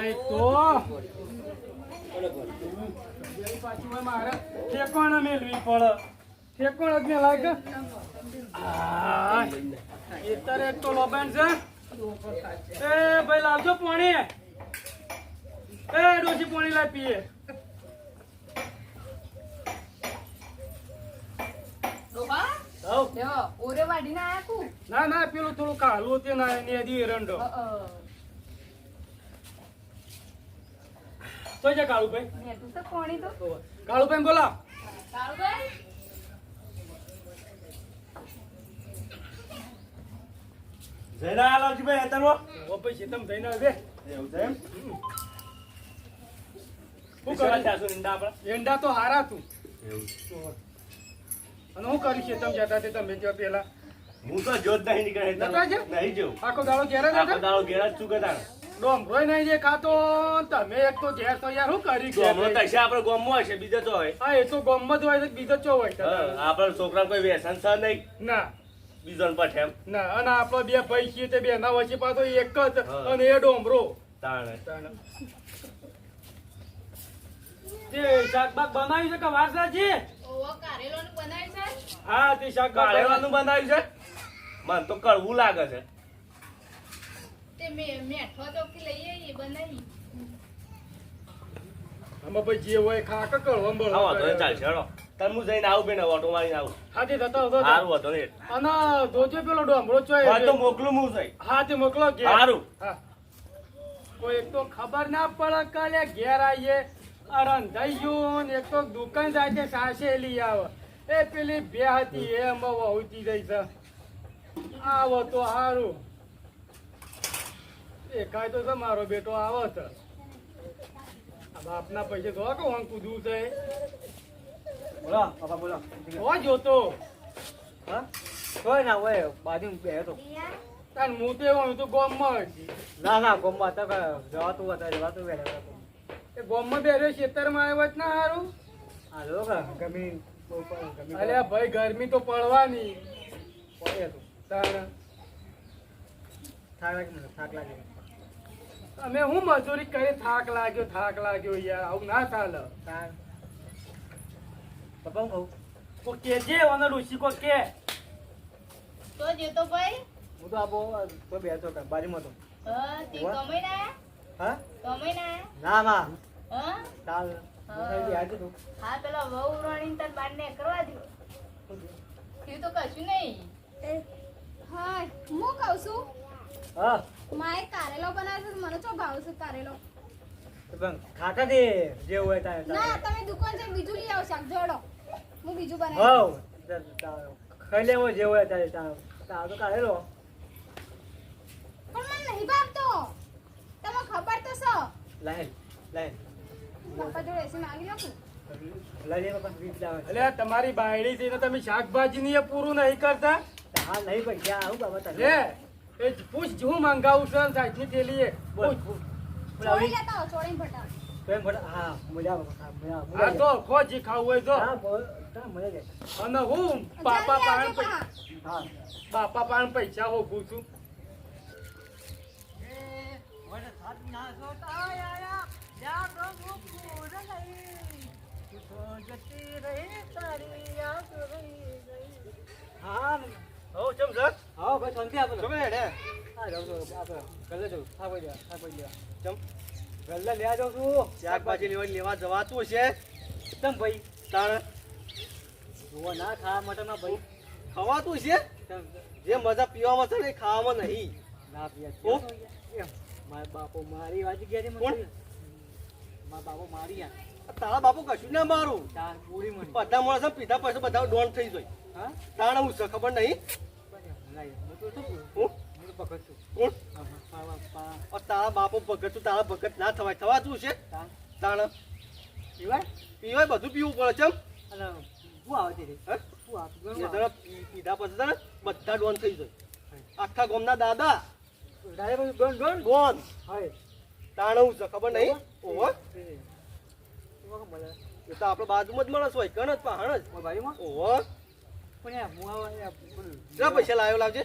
એક તો. પાછી મારે ઠેકોણા મેળવી પડે ઠેકોણ જ ને લાગે અત્યારે એક તો લોબાન છે. એ ભાઈ લાવજો પાણી. એ ડોશી પાણી લાવી પીએ. ના ના પેલું થોડું કાલું તે ના એની હજી એરંડો. તો છે કાળુભાઈ. મેં તો કોણી તો. કાળુભાઈ બોલા. કાળુભાઈ? જયરા લાલજીભાઈ હેતરવો ઓ ભાઈ તમે થઈને આવે. એવું છે એમ? શું કરે? છે નિંદા આપણે? એંડા તો હારા તું. એવું અને હું કરી છે તમે જતા તે તમે જો પેલા. હું તો જોત નહીં નીકળે નહીં જોઉં. આખો દાડો ઘેરા દાળો આખો દાડો ઘેર જ છું ડોમરોય નહીં જે ખાતો તમે એક તો ઘેર તો યાર શું કરી રહી? તૈસે આપણે ગામમાં હશે બીજો તો હોય. હા એ તો ગમત હોય બીજા બીજો ચો હોય આપણા છોકરા કોઈ વ્યસન છે નહીં. ના. બીજો પાઠ એમ. ના અને આપણો બે ભાઈ છીએ તે બે ના વચ્ચે પાછો એક જ અને એ ડોમરો તાણે. તે શાકબાગ બનાવ્યું છે કે વારસાજી? છે ઓવો બનાવ્યું છે? હા તે શાકબાગ કાળેવાનું બનાવ્યું છે? મને તો કડવું લાગે છે તે મે મેઠો ચોકી લઈ આવીએ બનાવી આમાં ભાઈ જે હોય ખા કે કળવા બળવા હા વાંધો નહીં, કરે. ચાલશે હેડો તાર જઈને આવું બેન ઓટો મારીને આવું. હા થતો હતો સારું વાંધો નહીં. અને જોજો પેલો ડોમરો હા તો મોકલું હું જઈ. હા તે મોકલો ઘેર. સારું હા. કોઈ એક તો ખબર ના પડે કાલે ઘેર આવીએ આ રંધાઈ ગયું ને એક તો દુકાન જાય તે સાસે લઈ આવે. એ પેલી બે હતી એ એમાં વહુતી રહી છે. આવો તો સારું એકાય તો છે મારો બેટો આવે છે. બાપના પૈસે તો કે હું કૂદવું છે? બોલો પપ્પા બોલો. હો જોતો. હા? કોઈ ના હોય બાજુ બે તો તાન હું તો એવું તો ગોમમાં. ના ના ગોમમાં તો જવાતું હતા જવાતું બેઠા એ ગોમમાં બેઠો ખેતરમાં આવ્યો જ ના સારું હા જો કે ગમી અરે ભાઈ ગરમી તો પડવાની. પડે તો. તાણ થાક લાગે થાક લાગે. અમે હું મજૂરી કરી થાક લાગ્યો થાક લાગ્યો યાર આવું ના ચાલે. પપ્પા કહું કો કેજે ઓનો ઋષિ કો કે. તો જેતો ભાઈ. હું તો આપો તો બેઠો કે બાજુમાં તો. હા તે કમાઈ ના હા? કમાઈ ના ના ના. હા? ચાલ. હું. તું. પેલા વહુ રાણી તન બારને કરવા દો થયું તો કશું નહીં. હા હું કહું છું? હા. માએ કારેલો બનાવ્યો છે મને તો ભાવ છે કારેલો? ખાતા દે જે હોય તારે ના તમે દુકાન છે બીજું લઈ આવો શાક જોડો. હું બીજું બનાવી. હવ ખાઈ લેવો જે હોય તારે તાર. તો કાઢેલો પણ મને નહીં ભાવતો. તમે ખબર તો છો. Line line. પપ્પા જોડે એસી માંગી નાખું લઈ લે પપ્પા બીજ લાવે એટલે આ તમારી બાયડી થી તમે શાકભાજી ની પૂરું નહીં કરતા? હા નહીં ભાઈ આવું બાબા તને. લે. એ જ પૂછ હું મંગાવું છું અને સાઈઠની થેલી બોલ. પૂછ. ચોળી લેતા ભટા ભલે હા મજા હા મજા હા તો ખાવું હોય તો. હા બોલ મજા જાય. અને હું બાપા જલ્દી પાણ. હા. બાપા પાણ પૈસા હોકું છું. હા હો ચમ સર હા ભાઈ શાંતિ આપો તમે હેડે? હા જાઉં છું આપણે ગલ્લે જાઉં ભાઈ જા ભાઈ જા ચમ. ગલ્લે લેવા જાઉં છું. શાકભાજી લેવા લેવા જવાતું હશે? તમ ભાઈ. તાણ જોવા ના ખાવા માટે ના ભાઈ. ખવાતું છે જે મજા પીવામાં છે ને ખાવામાં નહીં. ના ઓ? એમ મારા બાપો મારી વાજી ગયા છે મને મારા બાપો મારી યાર તારા બાપુ કશું ના મારું. બધા માણસો પીધા પછી બધા ડોન થઈ જાય. હા? તાણે હું છે ખબર નહીં? તારા બાપો ભગત તું ભગત ના થવાય થવાતું છે તા- પીવાય? પીવાય બધું પીવું પડે છે? હે? આવે? પીધા પછી છે ને બધા થઈ જાય આખા ગોમના દાદા ડોન ડોન ડોન હોય છે ખબર નહીં ઓવર તો આપણે બાજુમાં જ માણસ હોય કણ જ પહાણ જ બાજુમાં? ઓહો કેટલા પૈસા લાવ્યો લાવજે?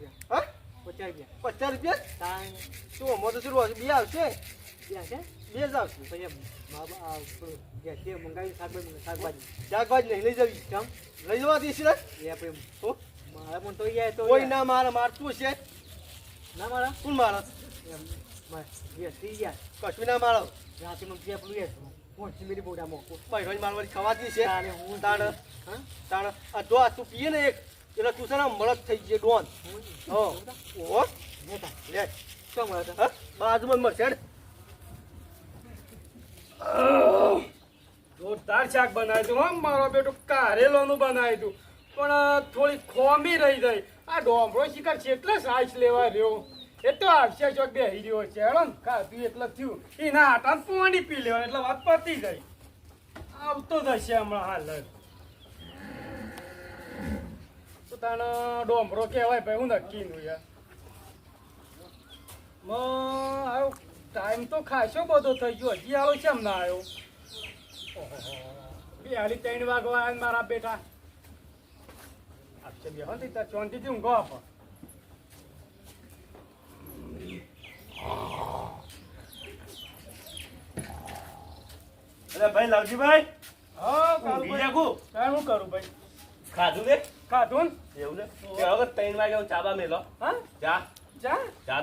દે. હા? પચાસ રૂપિયા. પચાસ રૂપિયા? શું અમારે તો શું આવશે બે આવશે? ત્યાં છે બે જ આવશે? પછી બાબા બા ગેસથી મંગાવી શાકભાજી શાકભાજી. શાકભાજી નહીં લઈ જવી. કેમ? લઈ જવા દઈશ ને? આપણે? મારા પણ તો યાર તો કોઈ ના મારે મારતું છે? ના મારા? કોણ મારા? ગેસથી યાર કશું ના મારો. રાતનું જે પેલું યાર. પહોંચી મેરી બોડામાં પૈસા મારવાની ખવાતી છે તાણે હું તાણ આ જો તું પીએ ને એક એટલે તું છે ને મળત થઈ જઈએ ડોન નેતા લે શું મળે બાજુમાં મળશે હેડ. જોરદાર શાક બનાવ્યું હતું મારો બેટો કારેલોનું બનાવ્યું પણ થોડી ખોમી રહી ગઈ આ ડોમરો શિકાર છે, એટલે સાઈઝ લેવા રહ્યો એ તો આવશે જો બે રહ્યો છે. હેડો ને ખાધું એટલે થયું. એના હાટા પાણી પી લેવાનું, એટલે વાત પતી ગઈ આવતો થશે હમણાં હાલ પોતાનો ડોમરો કહેવાય ભાઈ, હું નક્કી નું યાર. ટાઈમ તો ખાસો બધો થઈ ગયો. હજી આવ્યો છે ના આવ્યો બે હાલી ત્રણ વાગવા મારા બેટા. આપશે બે હોતી તાર ચોંતીથી ઊંઘો આપ. અરે ભાઈ લાવજીભાઈ હા કાળુભાઈ. જાગું તારે શું કરું ભાઈ? ખાધું ને? ખાધું ને? એવું ને? કે હવે ત્રણ વાગે હું ચાબા મેલો. હા?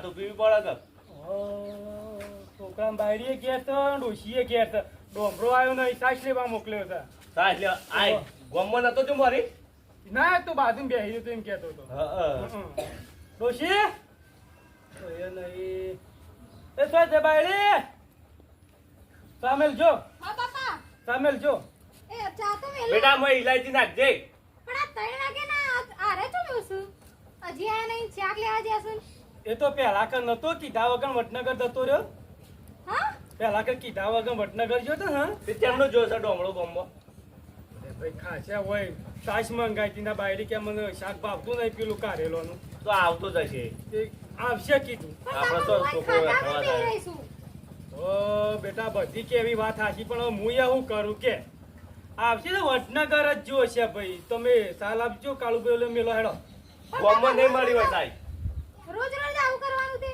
તો પીવી પડે કે છોકરા બાયડીએ ગયા તો ડોશીએ ગયા તો. ડોમરો આવ્યો નહીં સાસ લેવા મોકલ્યો હતા હા એટલે આય ગોમમાં નતો તું મારી? ના તો બાજુ બેસી રહ્યો તો એમ કહેતો હતો. હા, હા. ડોશી? એ નહીં. એ તો છે બાયડી સામેલ જો. હા બાપા. સામેલ જો. એ ચા તો વેલો. બેટા મોય ઇલાયચી નાખજે. પણ આ ત્રણ વાગે ના આરે તો છું. હજી આયા નહીં શાક લેવા જશું એ તો પહેલા કર નતો કીધા વગર વટનગર જતો રહ્યો. હા? પહેલા કર કીધા વગર વટનગર ગયો તો હા? તે તેમનો જો ડોમડો ડોમળો બોમ્બો ભાઈ ખાસ્યા હોય. સાસ મંગાઈ તીના બાયડી કે મને શાક ભાવતું નહીં પેલું કારેલોનું. તો આવતો જ હશે. આવશે કીધું. આપણે બાપા તો છોકરો ખાવા જાય. ઓ બેટા બધી કેવી વાત હાચી પણ હવે હું એ હું કરું કે? આવશે ને વટનગર જ જો છે ભાઈ. તમે સાલ આપજો કાળુભાઈ ઓલો મેલો હેડો. ગોમમાં નહીં મળી હોય સાહેબ રોજ રોજ આવું કરવાનું તે.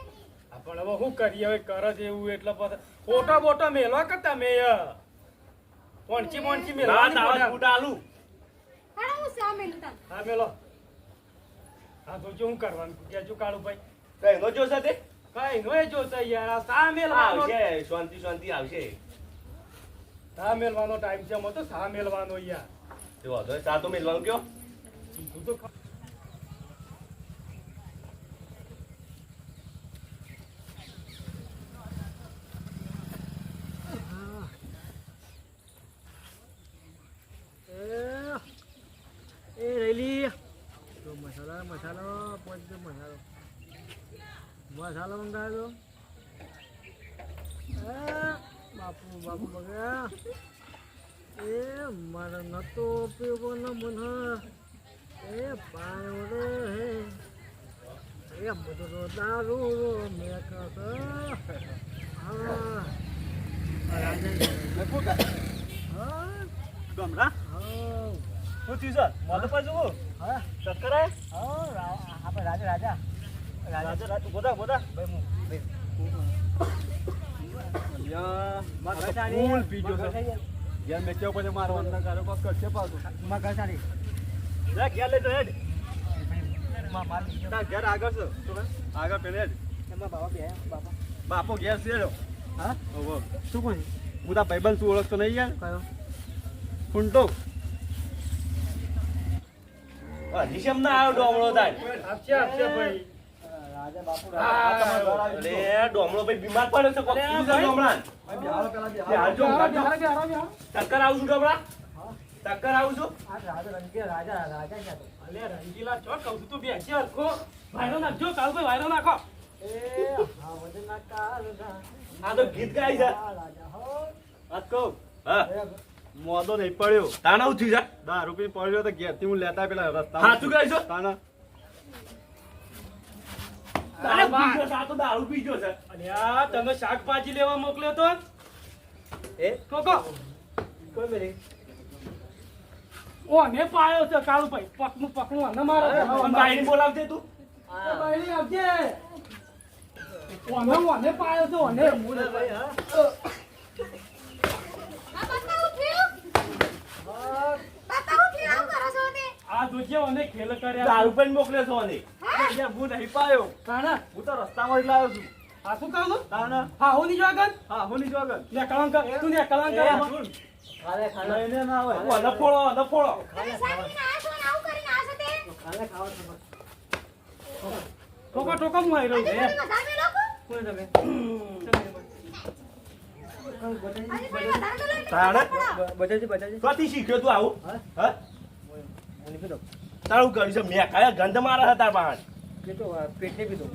પણ હવે શું કરીએ? હવે કરે છે એવું એટલે પછી. ફોટો બોટો મેલો કે તમે પોણચી પોણચી ના મેલવાની તાવા ફોટા. ફૂટ હું મેલું હા મેલો. હા તો હું કરવાનું કેજો કાળુભાઈ કઈ નો જોશે તે? કઈ નો જોશે યાર આ સા મેલવાનો આવશે શાંતિ શાંતિ આવશે. સા મેલવાનો ટાઈમ છે મો તો સા મેલવાનો યાર. તે વાંધો સાતો તો મેલવાનું કયો? તું તો ખરું. એ એ રેલી તો મસાલા મસાલો પોચ દો મસાલો મસાલો મંગાવ્યો બાપુ બાપુ બગા એ મારે નતો પીવો ન મને એ પાયો રે હે. એ બધો તો દારૂ રો મેં કસ હા. ગમરા? હા. શું થયું સર મોઢું જુઓ. હા. ચક્કર હા આપણે રાજા રાજા. બાપો હેડો. હા. શું કોઈ હું તાર ભાઈબંધ તું ઓળખતો નહીં યાર કયો ફૂંટો હજી ના આવ્યો ડોમડો તાર આપશે આપશે ભાઈ બીમાર છે આવું છું આવું છું? ક્યાં તો અલે રંગીલા ચો કહું તું બેસી હરખો વાયરો નાખજો કાળુભાઈ વાયરો નાખો. એ હા વદના કાલના આ તો ગીત ગાય છે. રાજા વાત કહું? હા. મોદો નહીં પડ્યો. તાના ઉઠી જા. દારૂ પીને પડ્યો તો ઘેરથી હું લેતા પેલા રસ્તા સાચું કહે છો? દારૂ પીજો છે અલ્યા તમે શાકભાજી લેવા મોકલ્યો તો? એ? કોકો કોઈ મેરી ઓને પાયો છે કાળુભાઈ પકનું પકનું અને મારો. પણ બોલાવજે તું. એ આવજે. ઓને ઓને પાયો છે ઓને ભાઈ હા આ બાપા હું થયું બાપા હું થયું આવું કરો છો તે જોજે ઓને ખેલ કર્યા. દારૂ પણ મોકલ્યો છો અને. હું? નહીં પાયો. કાણા હું તો રસ્તામાં જ લાવ્યો છું. હા શું કહું કાણા હા હું નહીં જોગન હા હું નહીં જોગન ને કલંક તું ને. કલંક ખાલે. ખાલે લઈને ના આવે. હું અલગ ફોડો અલગ ફોડો તમે સાંભળીને આ છો ને આવું કરીને આ છો તે. ખાલે ખાવા ટોકો ટોકો હું આવી રહ્યું છે. કોણ તમે? તાણે? પડો. બજાજી બજાજી. ક્યાંથી શીખ્યો તું આવું? હા? પીધો તારું કર્યું છે મેં કયા ગંધ મારા હતા પાણ પીતો પેટ પીધો.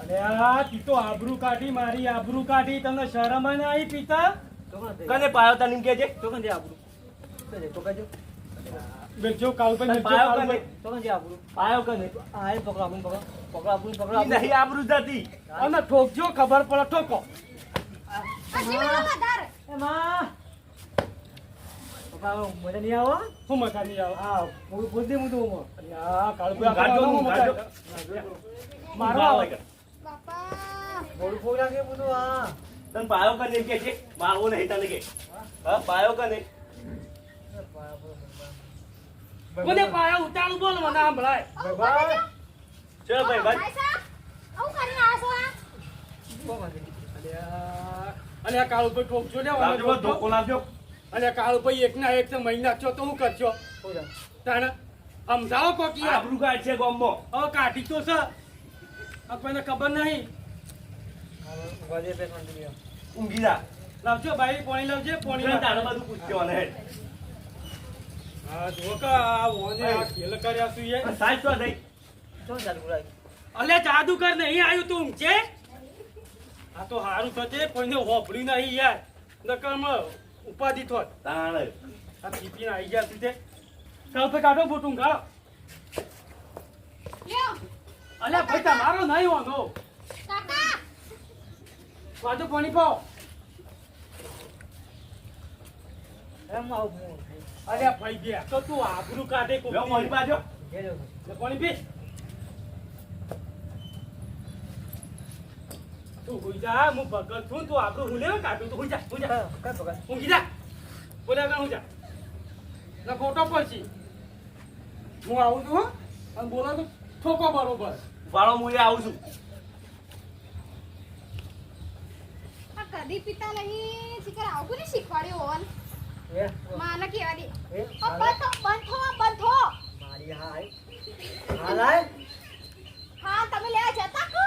અરે આ તીતો આબરૂ કાઢી મારી આબરૂ કાઢી તમને શરમ ના આવી પિતા? કને પાયો તને કે છે તો કોણ આબરૂ તો કહેજો. બેજો પાયો કને તો કોણ દે પાયો કને આ એ પકડો આપણું પકડો. પકડો આપણું, પકડો. નહીં આબરૂ જતી અને ઠોકજો ખબર પડે ઠોકો હજી મને વધારે એ માં. પપ્પા, આવો, મજા નહીં આવો? શું મજા નહીં આવે. હા, પૂરું પૂરું દે હું તો આવે. મારો આવે. બાપા બધું, હા. તને પાયો કને એમ કે છે. મારવો નહીં તને કે. હા? પાયો કને કોને પાયો ઉતાળું બોલ મને સંભળાય. ભાઈ, ચલ ભાઈ ભાઈ આવું કરીને આ. આ કોણ ઠોકજો ને ઓને લાવજો ધોકો લાવજો. અને આ કાળુભાઈ એક ના એક તો મહિના છો તો હું કરજો. તાણે સમજાવો કોકી. આબરૂ કાઢ છે ગામમાં હવે કાઢી તો છે. આપણને કોઈને ખબર નહીં. ઊંઘી જા લાવજો ભાઈ પોણી લાવજે પોણી. તારે બધું પૂછજો અને હા જો કે આ ઓને ખેલ કર્યા શું એ? સાઈડ તો થઈ. ચો ચાલુ કરાય. અલે જાદુગર નહીં આવ્યું તું ઊંચે આ તો સારું થશે કોઈને હોભળ્યું નહીં યાર. નકર મ ઉપાધિ થોત. તાણે આ પીપીને આવી ગયા સીધે. ચાલ તો કાઢો બુટું કાઢો. અલે ભાઈ તમારો નહીં વાંધો. વાંધો વાજો પાણી પાવ એમ આવું અરે ભાઈ ગયા તો તું આબરૂ કાઢે કોઈ લો મોરી બાજુ. ઘેર જાઉં પાણી પી. તું હુઈ જા હું ભગત છું તું આબરૂ હું લેવા કાઢું તું હુઈ જા હુઈ જા. કા- કા જા. બોલે આગળ હું જા. ના ખોટો પડશે. હું આવું છું અને બોલા તો ઠોકો બરોબર વાળો હું આવું છું. કદી પિતા નહીં શીખર આવું નહીં શીખવાડ્યું હોન. એ, માને કેવા દે. ઓ બંધો બંધો બંધો મારી હાય. હા તમે લેવા જતા કો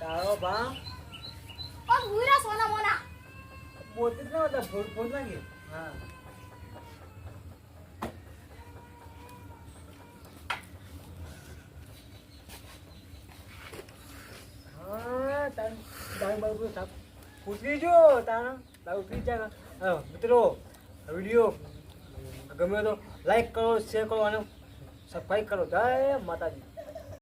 તારો બા ઓ ભૂરા સોના મોના પોતે જ ના હતા, ફોડ ફોડ નાખી. હા. પૂછવી જો તારા તારું ઉતરી જાય. હા, મિત્રો વીડિયો ગમે તો લાઈક કરો શેર કરો અને સબસ્ક્રાઈબ કરો જય માતાજી